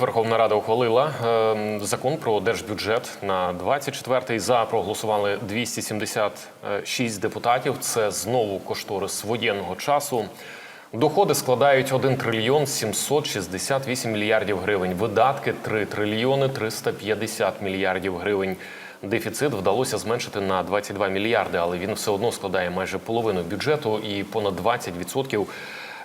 Верховна Рада ухвалила е, закон про держбюджет на 24-й. За проголосували 276 депутатів. Це знову кошторис воєнного часу. Доходи складають 1 трильйон 768 мільярдів гривень. Видатки 3 трильйони 350 мільярдів гривень. Дефіцит вдалося зменшити на 22 мільярди, але він все одно складає майже половину бюджету і понад 20%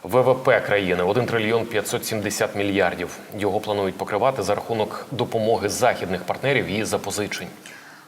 ВВП країни 1 трильйон 570 мільярдів. Його планують покривати за рахунок допомоги західних партнерів і запозичень.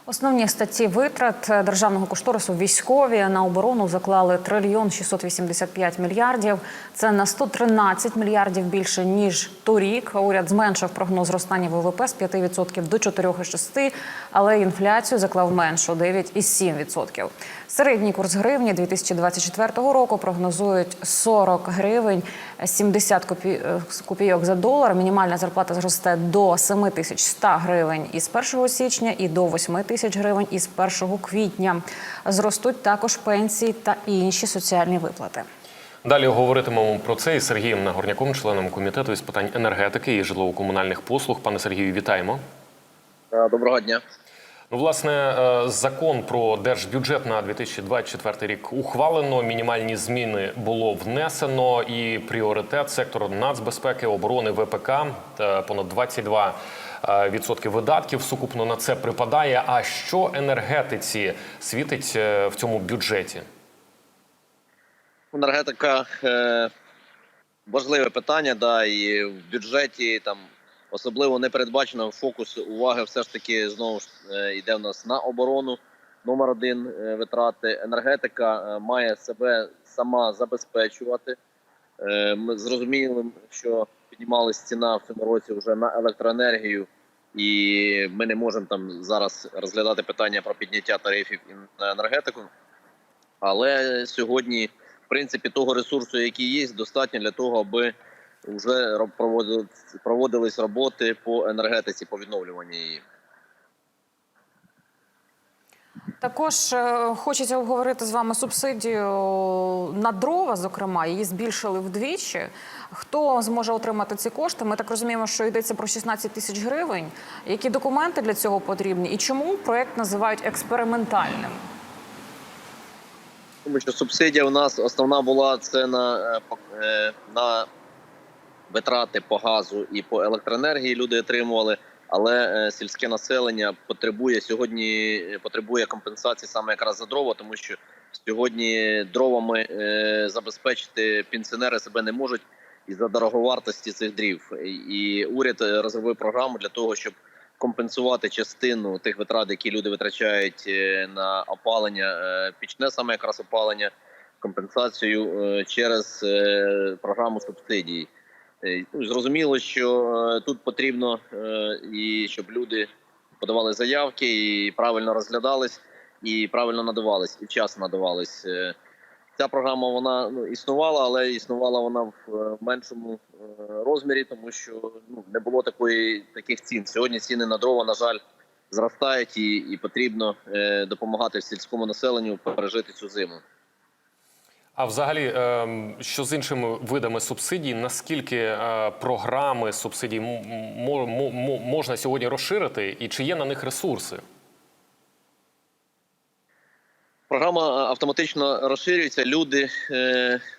Основні статті витрат державного кошторису військові на оборону заклали трильйон 685 мільярдів. Це на 113 мільярдів більше ніж торік. Уряд зменшив прогноз зростання ВВП з 5% до 4,6%, але інфляцію заклав меншу 9,7%. Середній курс гривні 2024 року прогнозують 40 гривень 70 копі- копійок за долар. Мінімальна зарплата зросте до 7100 гривень із 1 січня і до 8 тисяч гривень із 1 квітня. Зростуть також пенсії та інші соціальні виплати. Далі говоритимемо про це із Сергієм Нагорняком, членом комітету із питань енергетики і житлово-комунальних послуг. Пане Сергію, вітаємо. Е, Доброго дня. Ну, власне, е, закон про держбюджет на 2024 рік ухвалено. Мінімальні зміни було внесено, і пріоритет сектору нацбезпеки, оборони ВПК понад 22 е, відсотки видатків сукупно на це припадає. А що енергетиці світить е, в цьому бюджеті? Енергетика е, важливе питання, да, і в бюджеті там особливо не передбачено фокус уваги все ж таки знову ж е, йде в нас на оборону. Номер один е, витрати. Енергетика е, має себе сама забезпечувати. Ми зрозуміли, що піднімалась ціна в цьому році вже на електроенергію, і ми не можемо там зараз розглядати питання про підняття тарифів на енергетику. Але сьогодні, в принципі, того ресурсу, який є, достатньо для того, аби вже проводили- проводились роботи по енергетиці, по відновлюванню її. Також е, хочеться обговорити з вами субсидію на дрова. Зокрема, її збільшили вдвічі. Хто зможе отримати ці кошти? Ми так розуміємо, що йдеться про 16 тисяч гривень. Які документи для цього потрібні, і чому проект називають експериментальним? Тому що субсидія у нас основна була це на, е, е, на витрати по газу і по електроенергії. Люди отримували. Але е, сільське населення потребує сьогодні е, потребує компенсації саме якраз за дрова, тому що сьогодні дровами е, забезпечити пенсіонери себе не можуть із-за дороговартості цих дрів. І- І уряд розробив програму для того, щоб компенсувати частину тих витрат, які люди витрачають на опалення, пічне саме якраз опалення, компенсацію через програму субсидій. Е, ну, Зрозуміло, що е, тут потрібно е, і щоб люди подавали заявки і правильно розглядались, і правильно надавались, і вчасно надавались. Ця програма вона ну, існувала, але існувала вона в меншому розмірі, тому що ну, не було такої таких цін. Сьогодні ціни на дрова, на жаль, зростають, і, і потрібно допомагати сільському населенню пережити цю зиму. А взагалі, ем, що з іншими видами субсидій, наскільки е, програми субсидій можна сьогодні розширити, і чи є на них ресурси? Програма е, автоматично розширюється. Люди е,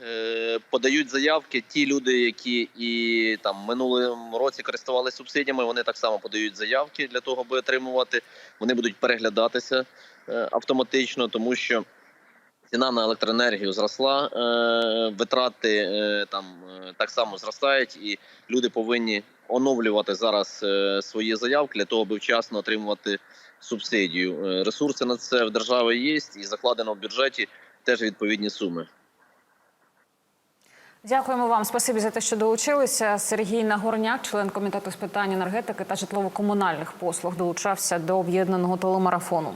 е, подають заявки. Ті люди, які і там минулому році користувалися субсидіями, вони так само подають заявки для того, аби отримувати. Вони будуть переглядатися е, автоматично, тому що ціна на електроенергію зросла, е, витрати е, там е, так само зростають, і люди повинні оновлювати зараз свої заявки для того, аби вчасно отримувати субсидію. Ресурси на це в держави є, і закладено в бюджеті теж відповідні суми. Дякуємо вам. Спасибі за те, що долучилися. Сергій Нагорняк, член комітету з питань енергетики та житлово-комунальних послуг, долучався до об'єднаного телемарафону.